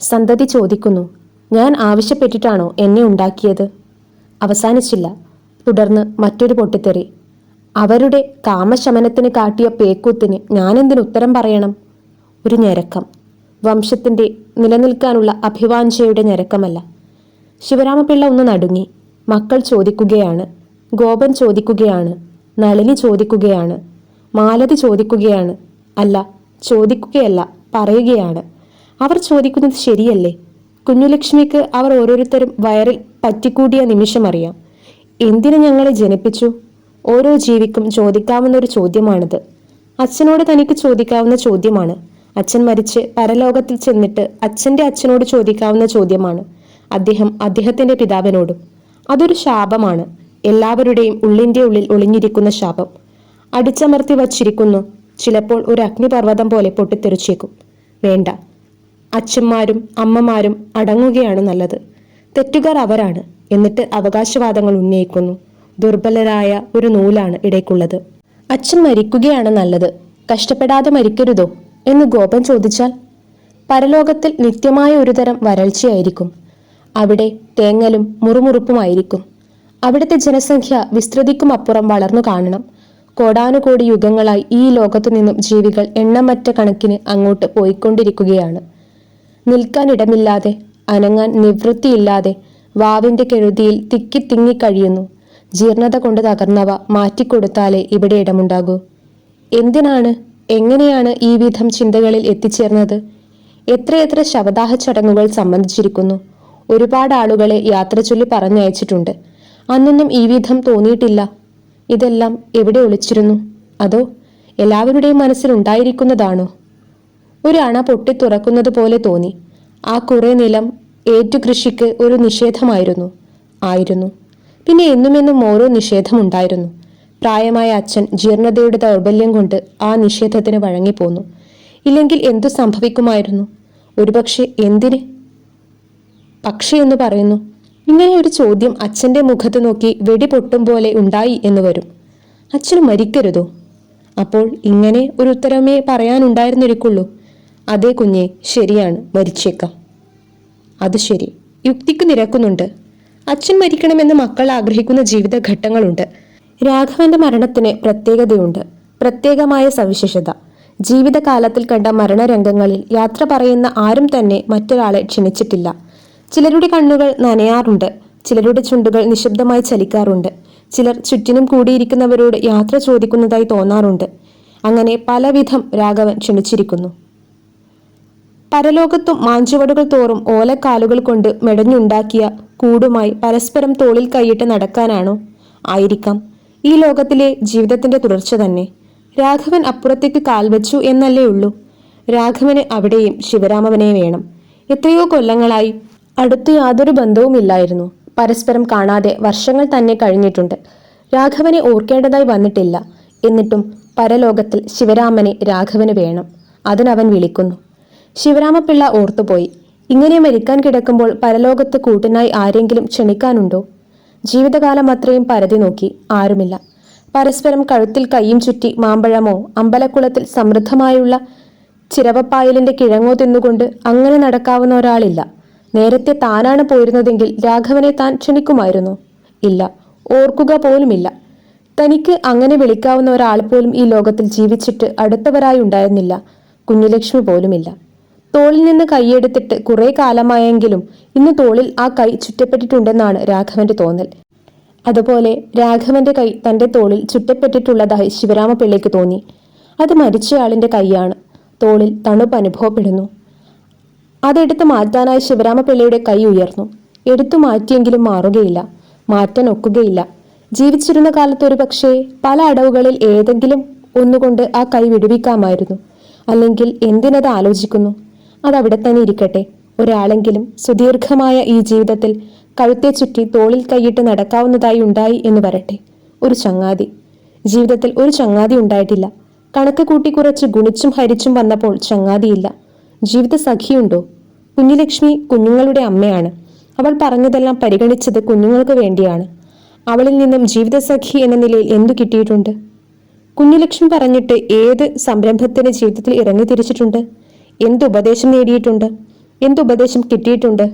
സന്തതി ചോദിക്കുന്നു ഞാൻ ആവശ്യപ്പെട്ടിട്ടാണോ എന്നെ ഉണ്ടാക്കിയത്? അവസാനിച്ചില്ല. തുടർന്ന് മറ്റൊരു പൊട്ടിത്തെറി. അവരുടെ കാമശമനത്തിന് കാട്ടിയ പേക്കൂത്തിന് ഞാനെന്തിന് ഉത്തരം പറയണം? ഒരു ഞരക്കം. വംശത്തിന്റെ നിലനിൽക്കാനുള്ള അഭിവാഞ്ചയുടെ ഞരക്കമല്ല. ശിവരാമപിള്ള ഒന്ന് നടുങ്ങി. മക്കൾ ചോദിക്കുകയാണ്. ഗോപൻ ചോദിക്കുകയാണ്. നളിനി ചോദിക്കുകയാണ്. മാലതി ചോദിക്കുകയാണ്. അല്ല ചോദിക്കുകയല്ല പറയുകയാണ്. അവർ ചോദിക്കുന്നത് ശരിയല്ലേ? കുഞ്ഞുലക്ഷ്മിക്ക് അവർ ഓരോരുത്തരും വയറിൽ പറ്റിക്കൂടിയ നിമിഷം അറിയാം. എന്തിനു ഞങ്ങളെ ജനിപ്പിച്ചു? ഓരോ ജീവിക്കും ചോദിക്കാവുന്ന ഒരു ചോദ്യമാണിത്. അച്ഛനോട് തനിക്ക് ചോദിക്കാവുന്ന ചോദ്യമാണ്. അച്ഛൻ മരിച്ച് പരലോകത്തിൽ ചെന്നിട്ട് അച്ഛന്റെ അച്ഛനോട് ചോദിക്കാവുന്ന ചോദ്യമാണ്. അദ്ദേഹം അദ്ദേഹത്തിന്റെ പിതാവിനോടും. അതൊരു ശാപമാണ്. എല്ലാവരുടെയും ഉള്ളിന്റെ ഉള്ളിൽ ഒളിഞ്ഞിരിക്കുന്ന ശാപം. അടിച്ചമർത്തി വച്ചിരിക്കുന്നു. ചിലപ്പോൾ ഒരു അഗ്നിപർവതം പോലെ പൊട്ടിത്തെറിച്ചേക്കും. വേണ്ട. അച്ഛന്മാരും അമ്മമാരും അടങ്ങുകയാണ് നല്ലത്. തെറ്റുകാർ അവരാണ് എന്നിട്ട് അവകാശവാദങ്ങൾ ഉന്നയിക്കുന്നു. ദുർബലരായ ഒരു നൂലാണ് ഇടയ്ക്കുള്ളത്. അച്ഛൻ മരിക്കുകയാണ് നല്ലത്. കഷ്ടപ്പെടാതെ മരിക്കരുതോ? എന്ന് ഗോപൻ ചോദിച്ചാൽ പരലോകത്തിൽ നിത്യമായ ഒരുതരം വരൾച്ചയായിരിക്കും. അവിടെ തേങ്ങലും മുറുമുറുപ്പുമായിരിക്കും. അവിടുത്തെ ജനസംഖ്യ വിസ്തൃതിക്കും അപ്പുറം വളർന്നു കാണണം. കോടാനുകോടി യുഗങ്ങളായി ഈ ലോകത്തു നിന്നും ജീവികൾ എണ്ണമറ്റ കണക്കിന് അങ്ങോട്ട് പോയിക്കൊണ്ടിരിക്കുകയാണ്. നിൽക്കാനിടമില്ലാതെ അനങ്ങാൻ നിവൃത്തിയില്ലാതെ വാവിന്റെ കെഴുതിയിൽ തിക്കി തിങ്ങി കഴിയുന്നു ജീർണത കൊണ്ട് തകർന്നവ മാറ്റിക്കൊടുത്താലേ ഇവിടെ ഇടമുണ്ടാകൂ. എന്തിനാണ് എങ്ങനെയാണ് ഈ വിധം ചിന്തകളിൽ എത്തിച്ചേർന്നത്? എത്രയെത്ര ശവദാഹ ചടങ്ങുകൾ സംബന്ധിച്ചിരിക്കുന്നു? ഒരുപാട് ആളുകളെ യാത്ര ചൊല്ലി പറഞ്ഞയച്ചിട്ടുണ്ട്. അന്നൊന്നും ഈ വിധം തോന്നിയിട്ടില്ല. ഇതെല്ലാം എവിടെ ഒളിച്ചിരുന്നു? അതോ എല്ലാവരുടെയും മനസ്സിലുണ്ടായിരിക്കുന്നതാണോ ഒരു അണ പൊട്ടി തുറക്കുന്നത് പോലെ തോന്നി. ആ കുറെ നിലം ഏറ്റുകൃഷിക്ക് ഒരു നിഷേധമായിരുന്നു ആയിരുന്നു. പിന്നെ എന്നുമെന്നും ഓരോ നിഷേധമുണ്ടായിരുന്നു. പ്രായമായ അച്ഛൻ ജീർണതയുടെ ദൗർബല്യം കൊണ്ട് ആ നിഷേധത്തിന് വഴങ്ങിപ്പോന്നു. ഇല്ലെങ്കിൽ എന്തു സംഭവിക്കുമായിരുന്നു? ഒരുപക്ഷെ എന്തിന്? പക്ഷേ എന്ന് പറയുന്നു ഇങ്ങനെ ഒരു ചോദ്യം അച്ഛന്റെ മുഖത്ത് നോക്കി വെടി പൊട്ടും പോലെ ഉണ്ടായി എന്ന് വരും. അച്ഛന് മരിക്കരുതോ? അപ്പോൾ ഇങ്ങനെ ഒരു ഉത്തരമേ പറയാനുണ്ടായിരുന്നിരിക്കുള്ളൂ. അതേ കുഞ്ഞെ ശരിയാണ്. മരിച്ചേക്കാം. അത് ശരി. യുക്തിക്ക് നിരക്കുന്നുണ്ട്. അച്ഛൻ മരിക്കണമെന്ന് മക്കൾ ആഗ്രഹിക്കുന്ന ജീവിതഘട്ടങ്ങളുണ്ട്. രാഘവന്റെ മരണത്തിന് പ്രത്യേകതയുണ്ട്. പ്രത്യേകമായ സവിശേഷത. ജീവിതകാലത്തിൽ കണ്ട മരണരംഗങ്ങളിൽ യാത്ര പറയുന്ന ആരും തന്നെ മറ്റൊരാളെ ക്ഷണിച്ചിട്ടില്ല. ചിലരുടെ കണ്ണുകൾ നനയാറുണ്ട്. ചിലരുടെ ചുണ്ടുകൾ നിശബ്ദമായി ചലിക്കാറുണ്ട്. ചിലർ ചുറ്റിനും കൂടിയിരിക്കുന്നവരോട് യാത്ര ചോദിക്കുന്നതായി തോന്നാറുണ്ട്. അങ്ങനെ പലവിധം രാഘവൻ ക്ഷണിച്ചിരിക്കുന്നു. പരലോകത്തും മാഞ്ചുവടുകൾ തോറും ഓലക്കാലുകൾ കൊണ്ട് മെടഞ്ഞുണ്ടാക്കിയ കൂടുമായി പരസ്പരം തോളിൽ കൈയിട്ട് നടക്കാനാണോ? ആയിരിക്കാം. ഈ ലോകത്തിലെ ജീവിതത്തിന്റെ തുടർച്ച തന്നെ. രാഘവൻ അപ്പുറത്തേക്ക് കാൽ വെച്ചു എന്നല്ലേ ഉള്ളൂ. രാഘവന് അവിടെയും ശിവരാമവനെ വേണം. എത്രയോ കൊല്ലങ്ങളായി അടുത്ത് യാതൊരു ബന്ധവുമില്ലായിരുന്നു പരസ്പരം കാണാതെ വർഷങ്ങൾ തന്നെ കഴിഞ്ഞിട്ടുണ്ട്. രാഘവനെ ഓർക്കേണ്ടതായി വന്നിട്ടില്ല. എന്നിട്ടും പരലോകത്തിൽ ശിവരാമനെ രാഘവന് വേണം. അതിനവൻ വിളിക്കുന്നു. ശിവരാമപിള്ള ഓർത്തുപോയി. ഇങ്ങനെ മരിക്കാൻ കിടക്കുമ്പോൾ പരലോകത്ത് കൂട്ടിനായി ആരെങ്കിലും ക്ഷണിക്കാനുണ്ടോ? ജീവിതകാലം അത്രയും പരതി നോക്കി ആരുമില്ല. പരസ്പരം കഴുത്തിൽ കൈയും ചുറ്റി മാമ്പഴമോ അമ്പലക്കുളത്തിൽ സമൃദ്ധമായുള്ള ചിരവപ്പായലിന്റെ കിഴങ്ങോ തിന്നുകൊണ്ട് അങ്ങനെ നടക്കാവുന്ന ഒരാളില്ല. നേരത്തെ താനാണ് പോയിരുന്നതെങ്കിൽ രാഘവനെ താൻ ക്ഷണിക്കുമായിരുന്നു? ഇല്ല. ഓർക്കുക പോലുമില്ല. തനിക്ക് അങ്ങനെ വിളിക്കാവുന്ന ഒരാൾ പോലും ഈ ലോകത്തിൽ ജീവിച്ചിട്ട് അടുത്തവരായി ഉണ്ടായിരുന്നില്ല. കുഞ്ഞുലക്ഷ്മി പോലുമില്ല. തോളിൽ നിന്ന് കൈയെടുത്തിട്ട് കുറെ കാലമായെങ്കിലും ഇന്ന് തോളിൽ ആ കൈ ചുറ്റപ്പെട്ടിട്ടുണ്ടെന്നാണ് രാഘവന്റെ തോന്നൽ. അതുപോലെ രാഘവന്റെ കൈ തന്റെ തോളിൽ ചുറ്റപ്പെട്ടിട്ടുള്ളതായി ശിവരാമ പിള്ളയ്ക്ക് തോന്നി. അത് മരിച്ചയാളിന്റെ കൈയാണ്. തോളിൽ തണുപ്പ് അനുഭവപ്പെടുന്നു. അതെടുത്ത് മാറ്റാനായി ശിവരാമപിള്ളയുടെ കൈ ഉയർന്നു. എടുത്തു മാറ്റിയെങ്കിലും മാറുകയില്ല. മാറ്റാൻ ഒക്കുകയില്ല. ജീവിച്ചിരുന്ന കാലത്ത് ഒരു പക്ഷേ പല അടവുകളിൽ ഏതെങ്കിലും ഒന്നുകൊണ്ട് ആ കൈ വിടുവിക്കാമായിരുന്നു. അല്ലെങ്കിൽ എന്തിനത് ആലോചിക്കുന്നു? അതവിടെ തന്നെ ഇരിക്കട്ടെ ഒരാളെങ്കിലും സുദീർഘമായ ഈ ജീവിതത്തിൽ കഴുത്തെ ചുറ്റി തോളിൽ കൈയിട്ട് നടക്കാവുന്നതായി ഉണ്ടായി എന്ന് വരട്ടെ. ഒരു ചങ്ങാതി. ജീവിതത്തിൽ ഒരു ചങ്ങാതി ഉണ്ടായിട്ടില്ല. കണക്ക് കൂട്ടി കുറച്ച് ഗുണിച്ചും ഹരിച്ചും വന്നപ്പോൾ ചങ്ങാതിയില്ല. ജീവിത സഖിയുണ്ടോ? കുഞ്ഞുലക്ഷ്മി കുഞ്ഞുങ്ങളുടെ അമ്മയാണ്. അവൾ പറഞ്ഞതെല്ലാം പരിഗണിച്ചത് കുഞ്ഞുങ്ങൾക്ക് വേണ്ടിയാണ്. അവളിൽ നിന്നും ജീവിതസഖി എന്ന നിലയിൽ എന്തു കിട്ടിയിട്ടുണ്ട്? കുഞ്ഞുലക്ഷ്മി പറഞ്ഞിട്ട് ഏത് സംരംഭത്തിന് ജീവിതത്തിൽ ഇറങ്ങി തിരിച്ചിട്ടുണ്ട്? എന്ത് ഉപദേശം നേടിയിട്ടുണ്ട്? എന്തുപദേശം കിട്ടിയിട്ടുണ്ട്?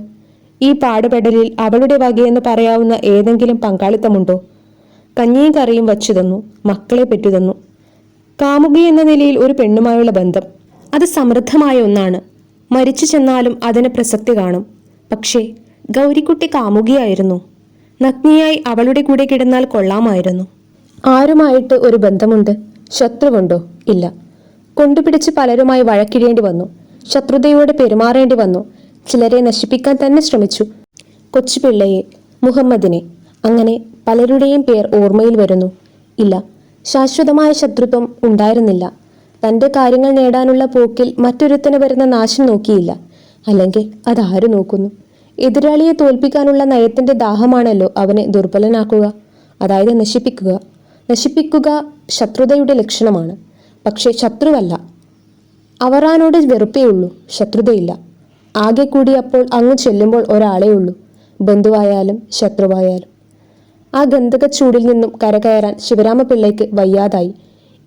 ഈ പാടുപെടലിൽ അവളുടെ വകയെന്ന് പറയാവുന്ന ഏതെങ്കിലും പങ്കാളിത്തമുണ്ടോ? കഞ്ഞിയും കറിയും വച്ചു തന്നു മക്കളെ പെറ്റു തന്നു. കാമുകി എന്ന നിലയിൽ ഒരു പെണ്ണുമായുള്ള ബന്ധം. അത് സമൃദ്ധമായ ഒന്നാണ്. മരിച്ചു ചെന്നാലും അതിന് പ്രസക്തി കാണും. പക്ഷേ ഗൗരിക്കുട്ടി കാമുകിയായിരുന്നു. നഗ്നിയായി അവളുടെ കൂടെ കിടന്നാൽ കൊള്ളാമായിരുന്നു. ആരുമായിട്ട് ഒരു ബന്ധമുണ്ട്? ശത്രുവുണ്ടോ? ഇല്ല. കൊണ്ടുപിടിച്ച് പലരുമായി വഴക്കിടേണ്ടി വന്നു. ശത്രുതയോടെ പെരുമാറേണ്ടി വന്നു. ചിലരെ നശിപ്പിക്കാൻ തന്നെ ശ്രമിച്ചു. കൊച്ചുപിള്ളയെ മുഹമ്മദിനെ അങ്ങനെ പലരുടെയും പേർ ഓർമ്മയിൽ വരുന്നു. ഇല്ല ശാശ്വതമായ ശത്രുത്വം ഉണ്ടായിരുന്നില്ല. തന്റെ കാര്യങ്ങൾ നേടാനുള്ള പോക്കിൽ മറ്റൊരുത്തന് വരുന്ന നാശം നോക്കിയില്ല. അല്ലെങ്കിൽ അതാര് നോക്കുന്നു? എതിരാളിയെ തോൽപ്പിക്കാനുള്ള നയത്തിന്റെ ദാഹമാണല്ലോ അവനെ ദുർബലനാക്കുക അതായത് നശിപ്പിക്കുക. നശിപ്പിക്കുക ശത്രുതയുടെ ലക്ഷണമാണ്. പക്ഷേ ശത്രുവല്ല. അവറാനോട് വെറുപ്പേ ഉള്ളൂ ശത്രുതയില്ല. ആകെ കൂടി അപ്പോൾ അങ്ങ് ചെല്ലുമ്പോൾ ഒരാളേ ഉള്ളൂ ബന്ധുവായാലും ശത്രുവായാലും. ആ ഗന്ധക ചൂടിൽ നിന്നും കരകയറാൻ ശിവരാമപിള്ളയ്ക്ക് വയ്യാതായി.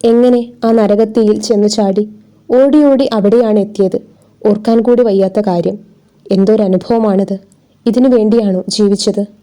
എങ്ങനെ ആ നരകത്തിയിൽ ചെന്നു ചാടി? ഓടി ഓടി അവിടെയാണ് എത്തിയത്. ഓർക്കാൻ കൂടി വയ്യാത്ത കാര്യം. എന്തൊരനുഭവമാണിത്. ഇതിനു വേണ്ടിയാണോ ജീവിച്ചത്?